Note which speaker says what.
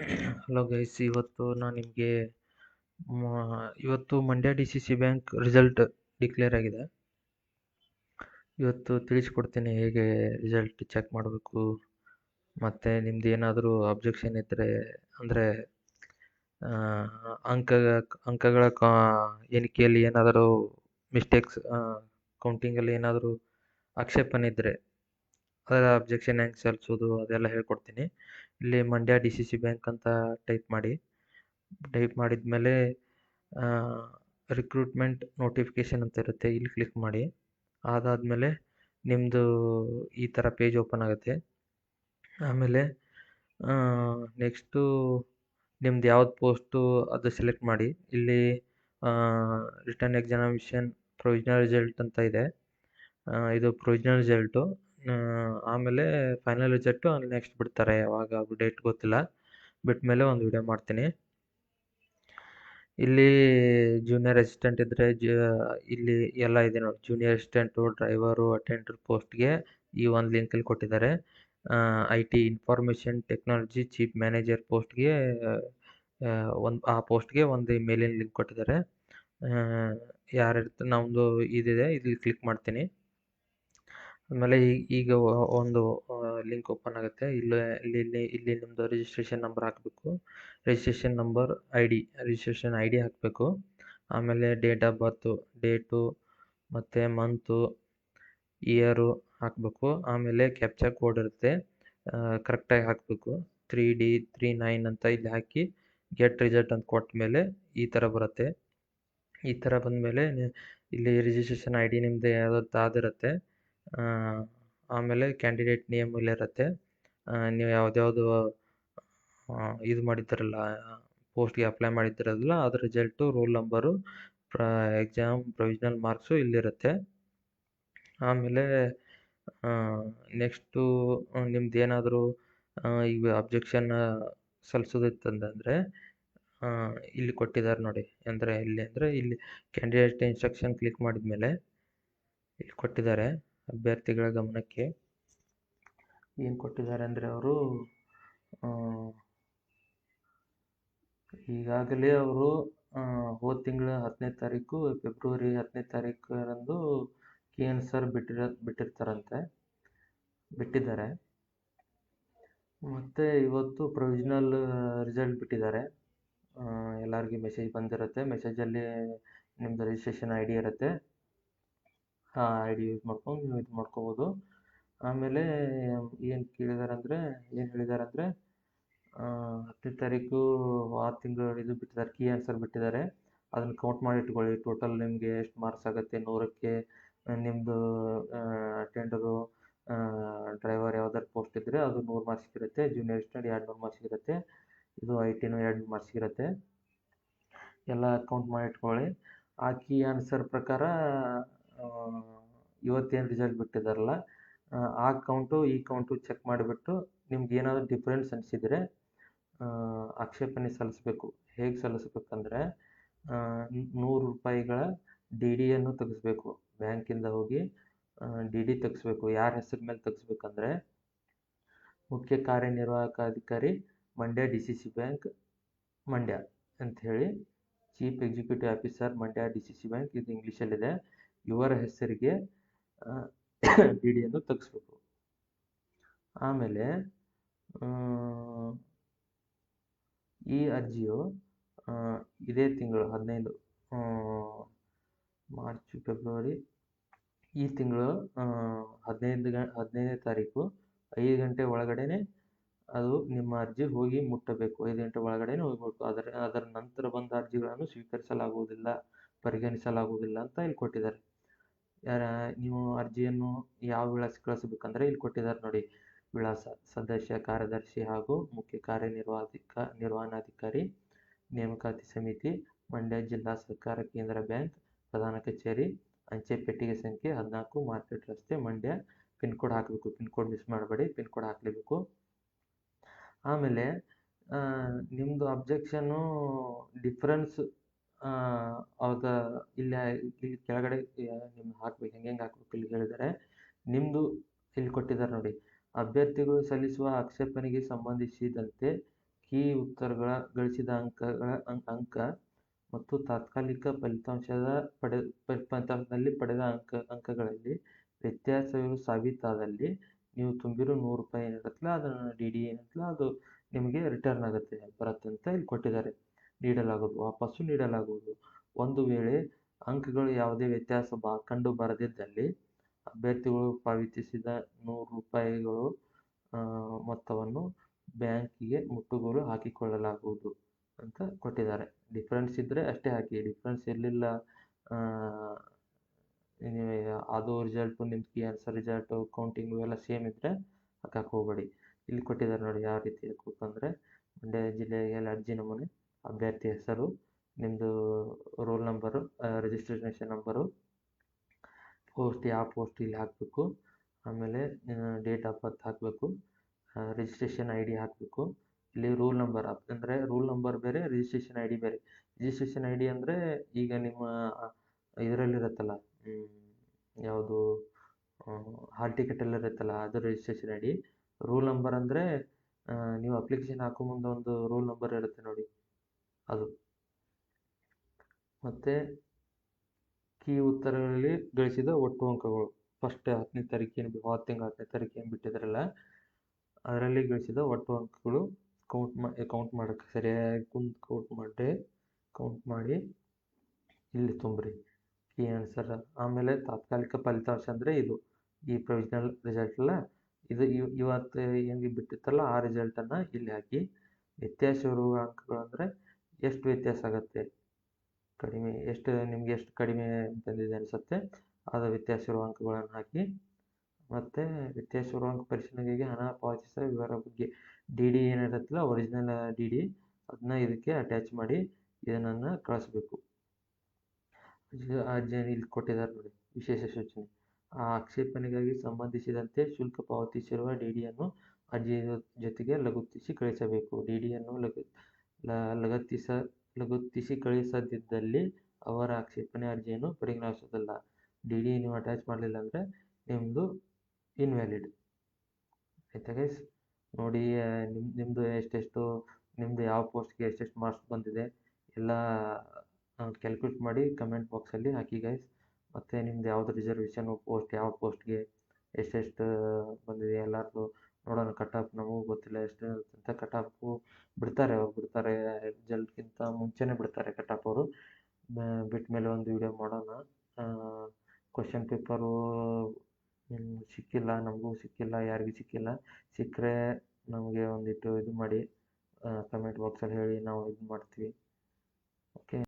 Speaker 1: Hello guys ಇವತ್ತು ನಾನು ನಿಮಗೆ ಇವತ್ತು Mandya D C C bank result declare ಆಗಿದೆ. ಇವತ್ತು ತಿಳಿಸ್ಕೊಡ್ತೀನಿ ಹೇಗೆ ರಿಸಲ್ಟ್ ಚೆಕ್ ಮಾಡಬೇಕು. ಮತ್ತು ನಿಮ್ದು ಏನಾದರೂ ಅಬ್ಜೆಕ್ಷನ್ ಇದ್ದರೆ ಅಂದರೆ ಅಂಕ, ಅಂಕಗಳ ಕಾ, ಎಣಿಕೆಯಲ್ಲಿ ಏನಾದರೂ ಮಿಸ್ಟೇಕ್ಸ್ ಕೌಂಟಿಂಗಲ್ಲಿ ಏನಾದರೂ ಆಕ್ಷೇಪಣೆ ಇದ್ದರೆ ಅದರ ಅಬ್ಜೆಕ್ಷನ್ ಹೆಂಗೆ ಸಲ್ಲಿಸೋದು ಅದೆಲ್ಲ ಹೇಳ್ಕೊಡ್ತೀನಿ. ಇಲ್ಲಿ Mandya D C C bank ಅಂತ ಟೈಪ್ ಮಾಡಿ. ಟೈಪ್ ಮಾಡಿದ ಮೇಲೆ ರಿಕ್ರೂಟ್ಮೆಂಟ್ ನೋಟಿಫಿಕೇಷನ್ ಅಂತ ಇರುತ್ತೆ, ಇಲ್ಲಿ ಕ್ಲಿಕ್ ಮಾಡಿ. ಅದಾದಮೇಲೆ ನಿಮ್ಮದು ಈ ಥರ ಪೇಜ್ ಓಪನ್ ಆಗುತ್ತೆ. ಆಮೇಲೆ ನೆಕ್ಸ್ಟು ನಿಮ್ದು ಯಾವ್ದು ಪೋಸ್ಟು ಅದು ಸೆಲೆಕ್ಟ್ ಮಾಡಿ. ಇಲ್ಲಿ ರಿಟರ್ನ್ ಎಕ್ಸಾಮಿಷನ್ ಪ್ರೊವಿಜ್ನಲ್ ರಿಸಲ್ಟ್ ಅಂತ ಇದೆ. ಇದು ಪ್ರೊವಿಜ್ನಲ್ ರಿಸಲ್ಟು ಆಮೇಲೆ ಫೈನಲ್ ರಿಸಲ್ಟು ನೆಕ್ಸ್ಟ್ ಬಿಡ್ತಾರೆ, ಯಾವಾಗ ಡೇಟ್ ಗೊತ್ತಿಲ್ಲ. ಬಿಟ್ಟ ಮೇಲೆ ಒಂದು ವಿಡಿಯೋ ಮಾಡ್ತೀನಿ. ಇಲ್ಲಿ ಜೂನಿಯರ್ ಅಸಿಸ್ಟೆಂಟ್ ಇದ್ದರೆ ಜ, ಇಲ್ಲಿ ಎಲ್ಲ ಇದೆ ನೋಡಿ. ಜೂನಿಯರ್ ಅಸಿಸ್ಟೆಂಟು ಡ್ರೈವರು ಅಟೆಂಡರ್ ಪೋಸ್ಟ್ಗೆ ಈ ಒಂದು ಲಿಂಕಲ್ಲಿ ಕೊಟ್ಟಿದ್ದಾರೆ. I T information technology chief manager ಪೋಸ್ಟ್ಗೆ ಒಂದು, ಆ ಪೋಸ್ಟ್ಗೆ ಒಂದು ಮೇಲಿನ ಲಿಂಕ್ ಕೊಟ್ಟಿದ್ದಾರೆ. ಯಾರು ನಮ್ಮದು ಇದಿದೆ, ಇಲ್ಲಿ ಕ್ಲಿಕ್ ಮಾಡ್ತೀನಿ. ಆಮೇಲೆ ಈಗ ಒಂದು ಲಿಂಕ್ ಓಪನ್ ಆಗುತ್ತೆ. ಇಲ್ಲಿ ಇಲ್ಲಿ ಇಲ್ಲಿ ನಿಮ್ಮದು ರಿಜಿಸ್ಟ್ರೇಷನ್ ನಂಬರ್ ಹಾಕಬೇಕು. Registration number I D registration I D ಹಾಕಬೇಕು. ಆಮೇಲೆ ಡೇಟ್ ಆಫ್ ಬರ್ತು ಡೇಟು ಮತ್ತು ಮಂತು ಇಯರು ಹಾಕಬೇಕು. ಆಮೇಲೆ ಕ್ಯಾಪ್ಚಾ ಕೋಡ್ ಇರುತ್ತೆ. ಕರೆಕ್ಟಾಗಿ ಹಾಕಬೇಕು. ತ್ರೀ ಡಿ ತ್ರೀ ನೈನ್ ಅಂತ ಇಲ್ಲಿ ಹಾಕಿ ಗೆಟ್ ರಿಸಲ್ಟ್ ಅಂತ ಕೊಟ್ಟ ಮೇಲೆ ಈ ಥರ ಬರುತ್ತೆ. ಈ ಥರ ಬಂದಮೇಲೆ, ಇಲ್ಲಿ ರಿಜಿಸ್ಟ್ರೇಷನ್ ಐ ಡಿ ನಿಮ್ಮದು ಯಾವ್ದು ಆದಿರುತ್ತೆ ಆಮೇಲೆ ಕ್ಯಾಂಡಿಡೇಟ್ ನೇಮ್ ಇಲ್ಲಿರುತ್ತೆ ನೀವು ಯಾವ್ದ್ಯಾವುದು ಇದು ಮಾಡಿದ್ದೀರಲ್ಲ ಪೋಸ್ಟ್ಗೆ ಅಪ್ಲೈ ಮಾಡಿದ್ದೀರಲ್ಲ ಅದ್ರ ರಿಸಲ್ಟು ರೋಲ್ ನಂಬರು ಪ್ರ ಎಕ್ಸಾಮ್ ಪ್ರೊವಿಷ್ನಲ್ ಮಾರ್ಕ್ಸು ಇಲ್ಲಿರುತ್ತೆ. ಆಮೇಲೆ ನೆಕ್ಸ್ಟು ನಿಮ್ದು ಏನಾದರೂ ಈಗ ಅಬ್ಜೆಕ್ಷನ್ ಸಲ್ಲಿಸೋದಿತ್ತಂದರೆ ಇಲ್ಲಿ ಕೊಟ್ಟಿದ್ದಾರೆ ನೋಡಿ. ಅಂದರೆ ಇಲ್ಲಿ ಅಂದರೆ ಇಲ್ಲಿ ಕ್ಯಾಂಡಿಡೇಟ್ ಇನ್ಸ್ಟ್ರಕ್ಷನ್ ಕ್ಲಿಕ್ ಮಾಡಿದ ಮೇಲೆ ಇಲ್ಲಿ ಕೊಟ್ಟಿದ್ದಾರೆ ಅಭ್ಯರ್ಥಿಗಳ ಗಮನಕ್ಕೆ ಏನು ಕೊಟ್ಟಿದ್ದಾರೆ ಅಂದರೆ ಅವರು ಈಗಾಗಲೇ ಅವರು ಹೋದ ತಿಂಗಳ ಹತ್ತನೇ ತಾರೀಕು, ಫೆಬ್ರವರಿ ಹತ್ತನೇ ತಾರೀಕರಂದು ಕೆ ಎನ್ ಸರ್ ಬಿಟ್ಟಿರ, ಬಿಟ್ಟಿರ್ತಾರಂತೆ, ಬಿಟ್ಟಿದ್ದಾರೆ. ಮತ್ತು ಇವತ್ತು ಪ್ರೊವಿಷನಲ್ ರಿಸಲ್ಟ್ ಬಿಟ್ಟಿದ್ದಾರೆ. ಎಲ್ಲರಿಗೂ ಮೆಸೇಜ್ ಬಂದಿರುತ್ತೆ. ಮೆಸೇಜಲ್ಲಿ ನಿಮ್ಮದು ರಿಜಿಸ್ಟ್ರೇಷನ್ ಐ ಡಿ ಇರುತ್ತೆ. ಆ ಐ ಡಿ ಯೂಸ್ ಮಾಡ್ಕೊಂಡು ನೀವು ಇದು ಮಾಡ್ಕೋಬೋದು. ಆಮೇಲೆ ಏನು ಕೇಳಿದ್ದಾರೆ ಅಂದರೆ ಏನು ಹೇಳಿದ್ದಾರೆ ಅಂದರೆ ಹತ್ತನೇ ತಾರೀಕು ಆರು ತಿಂಗಳು ಇದು ಬಿಟ್ಟಿದ್ದಾರೆ ಕೀ ಆನ್ಸರ್ ಬಿಟ್ಟಿದ್ದಾರೆ ಅದನ್ನು ಕೌಂಟ್ ಮಾಡಿ ಇಟ್ಕೊಳ್ಳಿ. ಟೋಟಲ್ ನಿಮಗೆ ಎಷ್ಟು ಮಾರ್ಕ್ಸ್ ಆಗುತ್ತೆ, ನೂರಕ್ಕೆ ನಿಮ್ಮದು ಅಟೆಂಡರು ಡ್ರೈವರ್ ಯಾವ್ದಾರು ಪೋಸ್ಟ್ ಇದ್ದರೆ ಅದು ನೂರು ಮಾರ್ಕ್ಸ್ ಇರುತ್ತೆ ಜೂನಿಯರ್ ಸ್ಟ್ಯಾಂಡ್ ಎರಡು ನೂರು ಮಾರ್ಕ್ಸ್ ಇರುತ್ತೆ ಇದು ಐ ಟಿನೂ ಎರಡು ಮಾರ್ಕ್ಸ್ ಇರುತ್ತೆ ಎಲ್ಲ ಕೌಂಟ್ ಮಾಡಿ ಇಟ್ಕೊಳ್ಳಿ. ಆ ಕೀ ಆನ್ಸರ್ ಪ್ರಕಾರ ಇವತ್ತೇನು ರಿಸಲ್ಟ್ ಬಿಟ್ಟಿದ್ದಾರಲ್ಲ ಆ ಕೌಂಟು ಈ ಕೌಂಟು ಚೆಕ್ ಮಾಡಿಬಿಟ್ಟು ನಿಮ್ಗೆ ಏನಾದರೂ ಡಿಫ್ರೆನ್ಸ್ ಅನಿಸಿದರೆ ಆಕ್ಷೇಪಣೆ ಸಲ್ಲಿಸಬೇಕು. ಹೇಗೆ ಸಲ್ಲಿಸ್ಬೇಕಂದ್ರೆ ನೂರು ರೂಪಾಯಿಗಳ ಡಿ ಡಿಯನ್ನು ತೆಗೆಸ್ಬೇಕು. ಬ್ಯಾಂಕಿಂದ ಹೋಗಿ ಡಿ ಡಿ ತೆಗೆಸ್ಬೇಕು. ಯಾರ ಹೆಸರು ಮೇಲೆ ತೆಗೆಸ್ಬೇಕಂದ್ರೆ, ಮುಖ್ಯ ಕಾರ್ಯನಿರ್ವಾಹಕ ಅಧಿಕಾರಿ Mandya D C C bank Mandya ಅಂಥೇಳಿ chief executive officer Mandya D C C bank ಇದು ಇಂಗ್ಲೀಷಲ್ಲಿದೆ ಇವರ ಹೆಸರಿಗೆ ಡಿ ಡಿಯನ್ನು ತೆಗೆಸ್ಬೇಕು. ಆಮೇಲೆ ಈ ಅರ್ಜಿಯು ಇದೇ ತಿಂಗಳು, ಹದಿನೈದು ಮಾರ್ಚ್, ಫೆಬ್ರವರಿ, ಈ ತಿಂಗಳು ಹದಿನೈದು ಗ, ಹದಿನೈದನೇ ತಾರೀಕು, ಐದು ಗಂಟೆ ಒಳಗಡೆನೆ ಅದು ನಿಮ್ಮ ಅರ್ಜಿ ಹೋಗಿ ಮುಟ್ಟಬೇಕು. ಐದು ಗಂಟೆ ಒಳಗಡೆನೆ ಹೋಗಬೇಕು. ಅದರ ಅದರ ನಂತರ ಬಂದ ಅರ್ಜಿಗಳನ್ನು ಸ್ವೀಕರಿಸಲಾಗುವುದಿಲ್ಲ. ಪರಿಗಣಿಸಲಾಗುವುದಿಲ್ಲ ಅಂತ ಇಲ್ಲಿ ಕೊಟ್ಟಿದ್ದಾರೆ. ಯಾರ, ನೀವು ಅರ್ಜಿಯನ್ನು ಯಾವ ವಿಳಾಸಕ್ಕೆ ಕಳಿಸಬೇಕಂದ್ರೆ ಇಲ್ಲಿ ಕೊಟ್ಟಿದ್ದಾರೆ ನೋಡಿ. ವಿಳಾಸ, ಸದಸ್ಯ, ಕಾರ್ಯದರ್ಶಿ ಹಾಗೂ ಮುಖ್ಯ ಕಾರ್ಯನಿರ್ವಾಹಕ, ನಿರ್ವಹಣಾಧಿಕಾರಿ, ನೇಮಕಾತಿ ಸಮಿತಿ, ಮಂಡ್ಯ ಜಿಲ್ಲಾ ಸಹಕಾರ ಕೇಂದ್ರ ಬ್ಯಾಂಕ್, ಪ್ರಧಾನ ಕಚೇರಿ, ಅಂಚೆ ಪೆಟ್ಟಿಗೆ ಸಂಖ್ಯೆ ಹದಿನಾಲ್ಕು, ಮಾರ್ಕೆಟ್ ರಸ್ತೆ, ಮಂಡ್ಯ. ಪಿನ್ ಕೋಡ್ ಹಾಕಬೇಕು. ಪಿನ್ ಕೋಡ್ ಮಿಸ್ ಮಾಡಬೇಡಿ. ಪಿನ್ ಕೋಡ್ ಹಾಕಲೇಬೇಕು. ಆಮೇಲೆ ನಿಮ್ಮದು ಅಬ್ಜೆಕ್ಷನ್ನು ಡಿಫ್ರೆನ್ಸ್ ಅವಾಗ ಇಲ್ಲೇ ಇಲ್ಲಿ ಕೆಳಗಡೆ ನಿಮ್ಗೆ ಹಾಕ್ಬೇಕು, ಹೆಂಗೆ ಹೆಂಗೆ ಹಾಕ್ಬೇಕು ಇಲ್ಲಿ ಹೇಳಿದ್ದಾರೆ ನಿಮ್ಮದು ಇಲ್ಲಿ ಕೊಟ್ಟಿದ್ದಾರೆ ನೋಡಿ. ಅಭ್ಯರ್ಥಿಗಳು ಸಲ್ಲಿಸುವ ಆಕ್ಷೇಪಣೆಗೆ ಸಂಬಂಧಿಸಿದಂತೆ ಕೀ ಉತ್ತರಗಳ, ಗಳಿಸಿದ ಅಂಕಗಳ ಅಂಕ ಮತ್ತು ತಾತ್ಕಾಲಿಕ ಫಲಿತಾಂಶದ ಪಡೆ, ಫಲಿತಾಂಶದಲ್ಲಿ ಪಡೆದ ಅಂಕ, ಅಂಕಗಳಲ್ಲಿ ವ್ಯತ್ಯಾಸವಿರುವ ಸಾಬೀತಾದಲ್ಲಿ ನೀವು ತುಂಬಿರೋ ನೂರು ರೂಪಾಯಿ ಏನಿರುತ್ತಲ್ಲ ಅದನ್ನು ಡಿ ಡಿ ಏನಿರುತ್ತಲ್ಲ ಅದು ನಿಮಗೆ ರಿಟರ್ನ್ ಆಗುತ್ತೆ, ಬರುತ್ತೆ ಅಂತ ಇಲ್ಲಿ ಕೊಟ್ಟಿದ್ದಾರೆ. ನೀಡಲಾಗುವುದು ವಾಪಸ್ಸು ನೀಡಲಾಗುವುದು. ಒಂದು ವೇಳೆ ಅಂಕಗಳು ಯಾವುದೇ ವ್ಯತ್ಯಾಸ ಬಾ, ಕಂಡು ಬರದಿದ್ದಲ್ಲಿ ಅಭ್ಯರ್ಥಿಗಳು ಪಾವತಿಸಿದ ನೂರು ರೂಪಾಯಿಗಳು ಮೊತ್ತವನ್ನು ಬ್ಯಾಂಕಿಗೆ ಮುಟ್ಟುಗೋಲು ಹಾಕಿಕೊಳ್ಳಲಾಗುವುದು ಅಂತ ಕೊಟ್ಟಿದ್ದಾರೆ. ಡಿಫ್ರೆನ್ಸ್ ಇದ್ದರೆ ಅಷ್ಟೇ ಹಾಕಿ, ಡಿಫ್ರೆನ್ಸ್ ಇರಲಿಲ್ಲ ಅದು ರಿಸಲ್ಟು ನಿಮ್ಮ ಕ್ಯಾನ್ಸರ್ ರಿಸಲ್ಟು ಕೌಂಟಿಂಗು ಎಲ್ಲ ಸೇಮ್ ಇದ್ದರೆ ಹಾಕಕ್ಕೆ ಹೋಗಬೇಡಿ. ಇಲ್ಲಿ ಕೊಟ್ಟಿದ್ದಾರೆ ನೋಡಿ ಯಾವ ರೀತಿ ಅಂದರೆ, ಮಂಡ್ಯ ಜಿಲ್ಲೆಗೆ ಅರ್ಜಿ ನಮೂನೆ ಅಭ್ಯರ್ಥಿ ಹೆಸರು ನಿಮ್ಮದು roll number registration number post ಯಾವ ಪೋಸ್ಟ್ ಇಲ್ಲಿ ಹಾಕಬೇಕು, ಆಮೇಲೆ ಡೇಟ್ ಆಫ್ ಬರ್ತ್ ಹಾಕಬೇಕು ರಿಜಿಸ್ಟ್ರೇಷನ್ ಐ ಡಿ ಹಾಕಬೇಕು, ಇಲ್ಲಿ ರೂಲ್ ನಂಬರ್ ಅಂದರೆ ರೂಲ್ ನಂಬರ್ ಬೇರೆ ರಿಜಿಸ್ಟ್ರೇಷನ್ ಐ ಡಿ ಬೇರೆ. ರಿಜಿಸ್ಟ್ರೇಷನ್ ಐ ಡಿ ಅಂದರೆ ಈಗ ನಿಮ್ಮ ಇದರಲ್ಲಿರುತ್ತಲ್ಲ ಯಾವುದು ಹಾಲ್ ಎಲ್ಲ ಇರುತ್ತಲ್ಲ ಅದು registration I D roll number ಅಂದರೆ ನೀವು ಅಪ್ಲಿಕೇಶನ್ ಹಾಕೋ ಮುಂದೆ ಒಂದು ರೂಲ್ ನಂಬರ್ ಇರುತ್ತೆ ನೋಡಿ. ಅದು. ಮತ್ತು ಕೀ ಉತ್ತರಗಳಲ್ಲಿ ಗಳಿಸಿದ ಒಟ್ಟು ಅಂಕಗಳು. ಫಸ್ಟ್ ಹತ್ತನೇ ತಾರೀಕಿನ ಹೋದ ತಿಂಗಳ ಹತ್ತನೇ ತಾರೀಕಿನ ಬಿಟ್ಟಿದ್ರಲ್ಲ, ಅದರಲ್ಲಿ ಗಳಿಸಿದ ಒಟ್ಟು ಅಂಕಗಳು ಕೌಂಟ್ ಮಾ ಕೌಂಟ್ ಮಾಡೋಕ್ಕೆ ಸರಿಯಾಗಿ ಕುಂತು ಕೌಂಟ್ ಮಾಡಿ ಕೌಂಟ್ ಮಾಡಿ ಇಲ್ಲಿ ತುಂಬ್ರಿ. ಈ ಆನ್ಸರ್ ಆಮೇಲೆ ತಾತ್ಕಾಲಿಕ ಫಲಿತಾಂಶ ಅಂದರೆ ಇದು. ಈ ಪ್ರೊವಿಷನಲ್ ರಿಸಲ್ಟ್ ಅಲ್ಲ, ಇದು ಇವತ್ತು ಹೆಂಗೆ ಬಿಟ್ಟಿತ್ತಲ್ಲ, ಆ ರಿಸಲ್ಟನ್ನು ಇಲ್ಲಿ ಹಾಕಿ. ವ್ಯತ್ಯಾಸ ಇರುವ ಅಂಕಗಳು ಎಷ್ಟು ವ್ಯತ್ಯಾಸ ಆಗುತ್ತೆ? ಕಡಿಮೆ, ಎಷ್ಟು ನಿಮಗೆ ಎಷ್ಟು ಕಡಿಮೆ ಬಂದಿದೆ ಅನಿಸುತ್ತೆ. ಅದು ವ್ಯತ್ಯಾಸ ಇರುವ ಅಂಕಗಳನ್ನು ಹಾಕಿ. ಮತ್ತು ವ್ಯತ್ಯಾಸ ಇರುವ ಅಂಕ ಪರಿಶೀಲನೆಗೆ ಹಣ ಪಾವತಿಸುವ ವಿವರ ಬಗ್ಗೆ. ಡಿ ಡಿ ಏನಿರುತ್ತಲ್ಲ ಒರಿಜಿನಲ್ ಡಿ ಡಿ ಅದನ್ನ ಇದಕ್ಕೆ ಅಟ್ಯಾಚ್ ಮಾಡಿ ಇದನ್ನು ಕಳಿಸ್ಬೇಕು. ಇಲ್ಲಿ ಕೊಟ್ಟಿದ್ದಾರೆ ನೋಡಿ, ವಿಶೇಷ ಸೂಚನೆ. ಆ ಆಕ್ಷೇಪಣೆಗಾಗಿ ಸಂಬಂಧಿಸಿದಂತೆ ಶುಲ್ಕ ಪಾವತಿಸಿರುವ ಡಿ ಡಿಯನ್ನು ಅರ್ಜಿಯ ಜೊತೆಗೆ ಲಗತ್ತಿಸಿ ಕಳಿಸಬೇಕು. ಡಿ ಡಿಯನ್ನು ಲಗ ಲಗತ್ತಿಸ, ಲಗತ್ತಿಸಿ ಕಳಿಸದಿದ್ದಲ್ಲಿ ಅವರ ಆಕ್ಷೇಪಣೆ ಅರ್ಜಿಯನ್ನು ಪರಿಗಣಿಸೋದಿಲ್ಲ ಡಿ ಡಿ ನೀವು ಅಟ್ಯಾಚ್ ಮಾಡಲಿಲ್ಲ ಅಂದರೆ ನಿಮ್ಮದು ಇನ್ವ್ಯಾಲಿಡ್ ಆಯ್ತಾ ಗೈಸ್ ನೋಡಿ ನಿಮ್ಮ ನಿಮ್ಮದು ಎಷ್ಟೆಷ್ಟು ನಿಮ್ಮದು ಯಾವ ಪೋಸ್ಟ್ಗೆ ಎಷ್ಟೆಷ್ಟು ಮಾರ್ಕ್ಸ್ ಬಂದಿದೆ ಎಲ್ಲ ಕ್ಯಾಲ್ಕುಲೇಟ್ ಮಾಡಿ ಕಮೆಂಟ್ ಬಾಕ್ಸಲ್ಲಿ ಹಾಕಿ ಗೈಸ್ ಮತ್ತು ನಿಮ್ದು ಯಾವ್ದು ರಿಸರ್ವೇಷನು ಪೋಸ್ಟ್ ಯಾವ ಪೋಸ್ಟ್ಗೆ ಎಷ್ಟೆಷ್ಟು ಬಂದಿದೆ ಎಲ್ಲರದು ನೋಡೋಣ ಕಟ್ ಆಫ್ ನಮಗೂ ಗೊತ್ತಿಲ್ಲ ಎಷ್ಟು ಅಂತ ಕಟ್ ಆಫು ಬಿಡ್ತಾರೆ ಅವ್ರು ಬಿಡ್ತಾರೆ ರಿಸಲ್ಟ್ಗಿಂತ ಮುಂಚೆನೇ ಬಿಡ್ತಾರೆ ಕಟ್ ಆಫ್ ಅವರು. ಬಿಟ್ಟ ಮೇಲೆ ಒಂದು ವಿಡಿಯೋ ಮಾಡೋಣ. ಕ್ವಶನ್ ಪೇಪರು ಸಿಕ್ಕಿಲ್ಲ, ನಮಗೂ ಸಿಕ್ಕಿಲ್ಲ, ಯಾರಿಗೂ ಸಿಕ್ಕಿಲ್ಲ. ಸಿಕ್ಕರೆ ನಮಗೆ ಒಂದಿಟ್ಟು ಇದು ಮಾಡಿ ಕಮೆಂಟ್ ಬಾಕ್ಸಲ್ಲಿ ಹೇಳಿ ನಾವು ಇದು ಮಾಡ್ತೀವಿ.